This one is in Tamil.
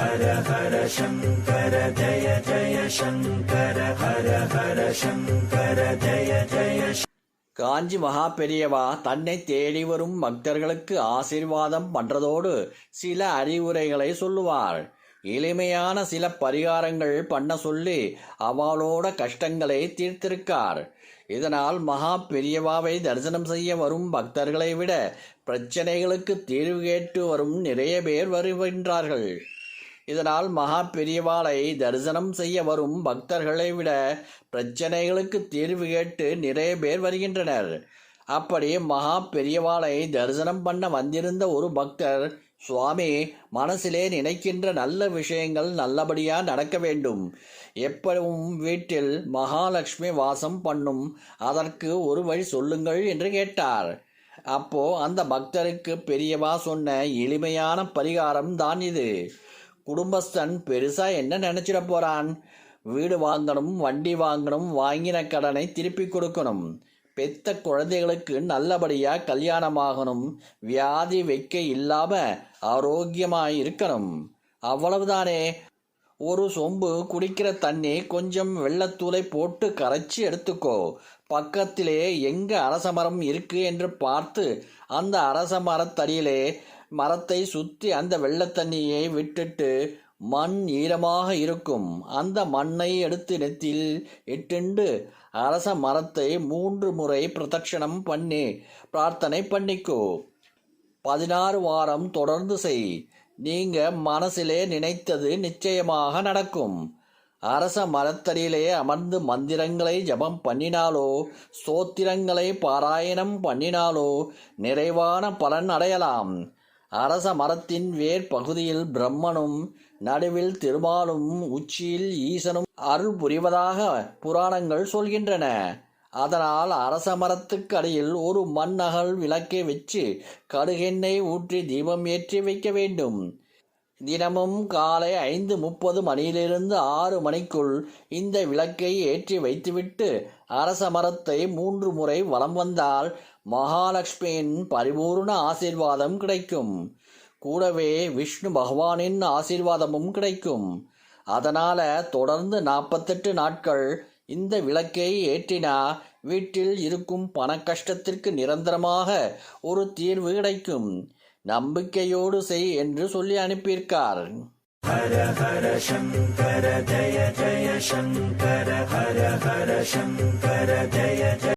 ஹர ஹர சங்கர ஜய ஜய சங்கர ஹர ஹர சங்கர ஜய ஜய காஞ்சி மகா பெரியவா தன்னை தேடி வரும் பக்தர்களுக்கு ஆசீர்வாதம் பண்றதோடு சில அறிவுரைகளை சொல்லுவார். எளிமையான சில பரிகாரங்கள் பண்ண சொல்லி அவளோட கஷ்டங்களை தீர்த்திருக்கார். இதனால் மகா பெரியவாவை தரிசனம் செய்ய வரும் பக்தர்களை விட பிரச்சனைகளுக்கு தீர்வு கேட்டு வரும் நிறைய பேர் வருகின்றார்கள். இதனால் மகா பெரியவாளை தரிசனம் செய்ய வரும் பக்தர்களை விட பிரச்சனைகளுக்கு தீர்வு கேட்டு நிறைய பேர் வருகின்றனர். அப்படி மகா பெரியவாளை தரிசனம் பண்ண வந்திருந்த ஒரு பக்தர் சுவாமி மனசிலே நினைக்கின்ற நல்ல விஷயங்கள் நல்லபடியாக நடக்க வேண்டும். எப்பவும் வீட்டில் மகாலட்சுமி வாசம் பண்ணும் அதற்கு ஒரு வழி சொல்லுங்கள் என்று கேட்டார். அப்போ அந்த பக்தருக்கு பெரியவா சொன்ன எளிமையான பரிகாரம் தான் இது. குடும்பஸ்தன் பெருசா என்ன நினைச்சிட போறான்? வீடு வாங்கணும் வண்டி வாங்கணும் வாங்கின கடனை திருப்பி கொடுக்கணும். பெத்த குழந்தைகளுக்கு நல்லபடியா கல்யாணமாகணும். வியாதி வைக்க இல்லாம ஆரோக்கியமாக இருக்கணும். அவ்வளவுதானே. ஒரு சொம்பு குடிக்கிற தண்ணி கொஞ்சம் வெள்ளத்தூளை போட்டு கரைச்சி எடுத்துக்கோ. பக்கத்திலே எங்க அரச மரம் இருக்கு என்று பார்த்து அந்த அரச மரத்தடியிலே மரத்தை சுற்றி அந்த வெள்ளத்தண்ணியை விட்டுட்டு மண் ஈரமாக இருக்கும். அந்த மண்ணை எடுத்து நெத்தில் இட்டுண்டு அரச மரத்தை மூன்று முறை பிரதட்சணம் பண்ணி பிரார்த்தனை பண்ணிக்கோ. பதினாறு வாரம் தொடர்ந்து செய். நீங்க மனசிலே நினைத்தது நிச்சயமாக நடக்கும். அரச மரத்தடியிலே அமர்ந்து மந்திரங்களை ஜபம் பண்ணினாலோ ஸ்தோத்திரங்களை பாராயணம் பண்ணினாலோ நிறைவான பலன் அடையலாம். அரச மரத்தின் வேர் பகுதியில் பிரம்மனும் நடுவில் திருமாலும் உச்சியில் ஈசனும் அருள் புரிவதாக புராணங்கள் சொல்கின்றன. அதனால் அரச மரத்துக்கு அடியில் ஒரு மண்ணகல் விளக்கை வச்சு கடுகெண்ணெய் ஊற்றி தீபம் ஏற்றி வைக்க வேண்டும். தினமும் காலை ஐந்து முப்பது மணியிலிருந்து ஆறு மணிக்குள் இந்த விளக்கை ஏற்றி வைத்துவிட்டு அரச மரத்தை மூன்று முறை வலம் வந்தால் மகாலட்சுமியின் பரிபூர்ண ஆசீர்வாதம் கிடைக்கும். கூடவே விஷ்ணு பகவானின் ஆசீர்வாதமும் கிடைக்கும். அதனால தொடர்ந்து நாற்பத்தெட்டு நாட்கள் இந்த விளக்கை ஏற்றினா வீட்டில் இருக்கும் பண கஷ்டத்திற்கு நிரந்தரமாக ஒரு தீர்வு கிடைக்கும். நம்பிக்கையோடு செய் என்று சொல்லி அனுப்பியிருக்கார். ஹர ஹர சங்கர ஜய ஜய சங்கர ஹர ஹர சங்கர ஜய ஜய